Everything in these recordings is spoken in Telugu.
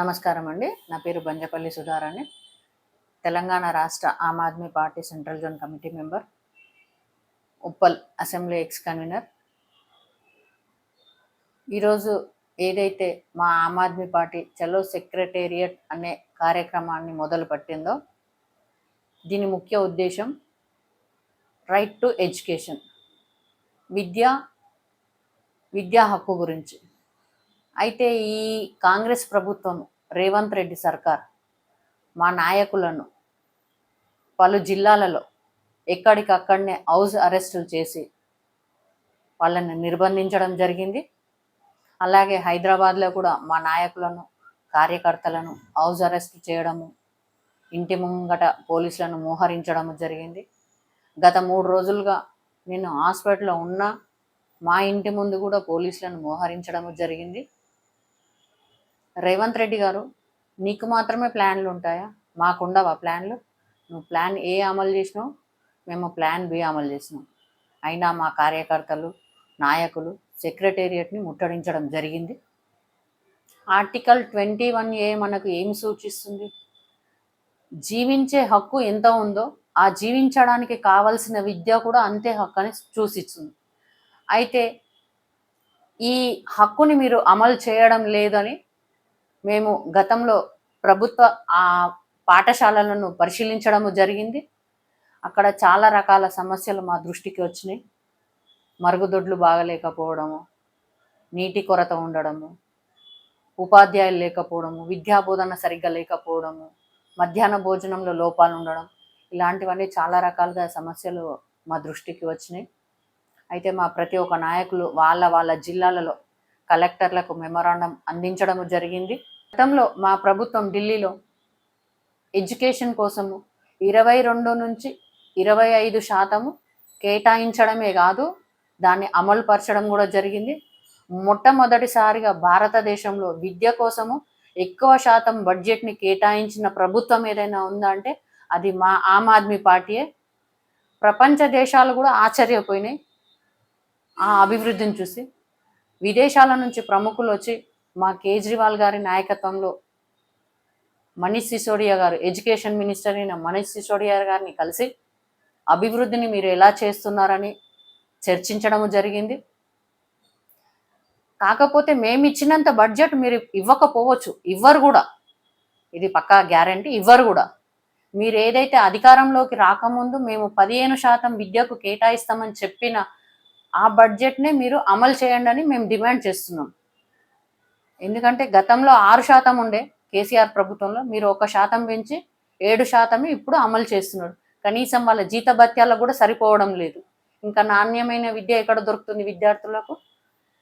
నమస్కారం అండి. నా పేరు బంజపల్లి సుధారాణి. తెలంగాణ రాష్ట్ర Aam Aadmi party central zone committee member Uppal assembly ex convener. ఈరోజు ఏదైతే మా ఆమ్ ఆద్మీ పార్టీ చలో సెక్రటేరియట్ అనే కార్యక్రమాన్ని మొదలుపెట్టిందో దీని ముఖ్య ఉద్దేశం రైట్ టు ఎడ్యుకేషన్ విద్య విద్యా హక్కు గురించి. అయితే ఈ కాంగ్రెస్ ప్రభుత్వం రేవంత్ రెడ్డి సర్కార్ మా నాయకులను పలు జిల్లాలలో ఎక్కడికక్కడనే హౌస్ అరెస్టులు చేసి వాళ్ళని నిర్బంధించడం జరిగింది. అలాగే హైదరాబాద్లో కూడా మా నాయకులను కార్యకర్తలను హౌస్ అరెస్ట్ చేయడము ఇంటి ముంగట పోలీసులను మోహరించడము జరిగింది. గత మూడు రోజులుగా నేను హాస్పిటల్లో ఉన్నా మా ఇంటి ముందు కూడా పోలీసులను మోహరించడం జరిగింది. రేవంత్ రెడ్డి గారు నీకు మాత్రమే ప్లాన్లు ఉంటాయా? మాకుండవా ప్లాన్లు? నువ్వు ప్లాన్ ఏ అమలు చేసినావు? మేము ప్లాన్ బి అమలు చేసినాం. అయినా మా కార్యకర్తలు నాయకులు సెక్రటేరియట్ని ముట్టడించడం జరిగింది. ఆర్టికల్ ట్వంటీ వన్ ఏ మనకు ఏమి సూచిస్తుంది? జీవించే హక్కు ఎంత ఉందో ఆ జీవించడానికి కావలసిన విద్య కూడా అంతే హక్కు అని అయితే ఈ హక్కుని మీరు అమలు చేయడం లేదని మేము గతంలో ప్రభుత్వ ఆ పాఠశాలలను పరిశీలించడము జరిగింది. అక్కడ చాలా రకాల సమస్యలు మా దృష్టికి వచ్చినాయి. మరుగుదొడ్లు బాగలేకపోవడము నీటి కొరత ఉండడము ఉపాధ్యాయులు లేకపోవడము విద్యా బోధన సరిగ్గా లేకపోవడము మధ్యాహ్న భోజనంలో లోపాలు ఉండడం ఇలాంటివన్నీ చాలా రకాలుగా సమస్యలు మా దృష్టికి వచ్చినాయి. అయితే మా ప్రతి ఒక్క నాయకులు వాళ్ళ వాళ్ళ జిల్లాలలో కలెక్టర్లకు మెమరాండం అందించడం జరిగింది. గతంలో మా ప్రభుత్వం ఢిల్లీలో ఎడ్యుకేషన్ కోసము ఇరవై రెండు నుంచి ఇరవై ఐదు శాతము కేటాయించడమే కాదు దాన్ని అమలు పరచడం కూడా జరిగింది. మొట్టమొదటిసారిగా భారతదేశంలో విద్య కోసము ఎక్కువ శాతం బడ్జెట్ని కేటాయించిన ప్రభుత్వం ఏదైనా ఉందా అంటే అది మా ఆమ్ ఆద్మీ పార్టీయే. ప్రపంచ దేశాలు కూడా ఆశ్చర్యపోయినాయి ఆ అభివృద్ధిని చూసి. విదేశాల నుంచి ప్రముఖులు వచ్చి మా కేజ్రీవాల్ గారి నాయకత్వంలో మనీష్ సిసోడియా గారు ఎడ్యుకేషన్ మినిస్టర్ అయిన మనీష్ సిసోడియా గారిని కలిసి అభివృద్ధిని మీరు ఎలా చేస్తున్నారని చర్చించడం జరిగింది. కాకపోతే మేము ఇచ్చినంత బడ్జెట్ మీరు ఇవ్వకపోవచ్చు. ఇవ్వరు కూడా. ఇది పక్కా గ్యారంటీ. ఇవ్వరు కూడా. మీరు ఏదైతే అధికారంలోకి రాకముందు మేము పదిహేను శాతం విద్యకు కేటాయిస్తామని చెప్పిన ఆ బడ్జెట్నే మీరు అమలు చేయండి అని మేము డిమాండ్ చేస్తున్నాం. ఎందుకంటే గతంలో ఆరు శాతం ఉండే కేసీఆర్ ప్రభుత్వంలో మీరు ఒక శాతం పెంచి ఏడు శాతమే ఇప్పుడు అమలు చేస్తున్నాడు కనీసం వాళ్ళ జీతభత్యాలకు కూడా సరిపోవడం లేదు. ఇంకా నాణ్యమైన విద్య ఎక్కడ దొరుకుతుంది విద్యార్థులకు?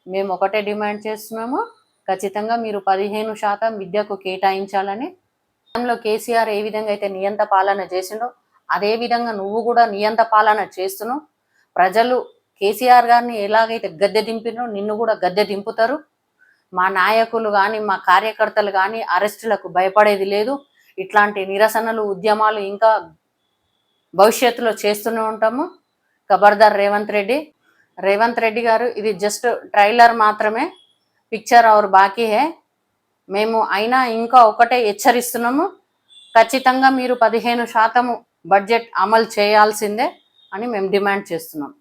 మేము ఒకటే డిమాండ్ చేస్తున్నాము. ఖచ్చితంగా మీరు పదిహేను శాతం విద్యకు కేటాయించాలని గతంలో కేసీఆర్ ఏ విధంగా అయితే నియంత పాలన చేసిండో అదే విధంగా నువ్వు కూడా నియంత పాలన చేస్తున్నావు. ప్రజలు కేసీఆర్ గారిని ఎలాగైతే గద్దె దింపినో నిన్ను కూడా గద్దె దింపుతారు. మా నాయకులు కానీ మా కార్యకర్తలు కానీ అరెస్టులకు భయపడేది లేదు. ఇట్లాంటి నిరసనలు ఉద్యమాలు ఇంకా భవిష్యత్తులో చేస్తూనే ఉంటాము. ఖబర్దార్ రేవంత్ రెడ్డి. రేవంత్ రెడ్డి గారు ఇది జస్ట్ ట్రైలర్ మాత్రమే. పిక్చర్ అవర్ బాకీ హే. మేము అయినా ఇంకా ఒకటే హెచ్చరిస్తున్నాము. ఖచ్చితంగా మీరు పదిహేను శాతము బడ్జెట్ అమలు చేయాల్సిందే అని మేము డిమాండ్ చేస్తున్నాం.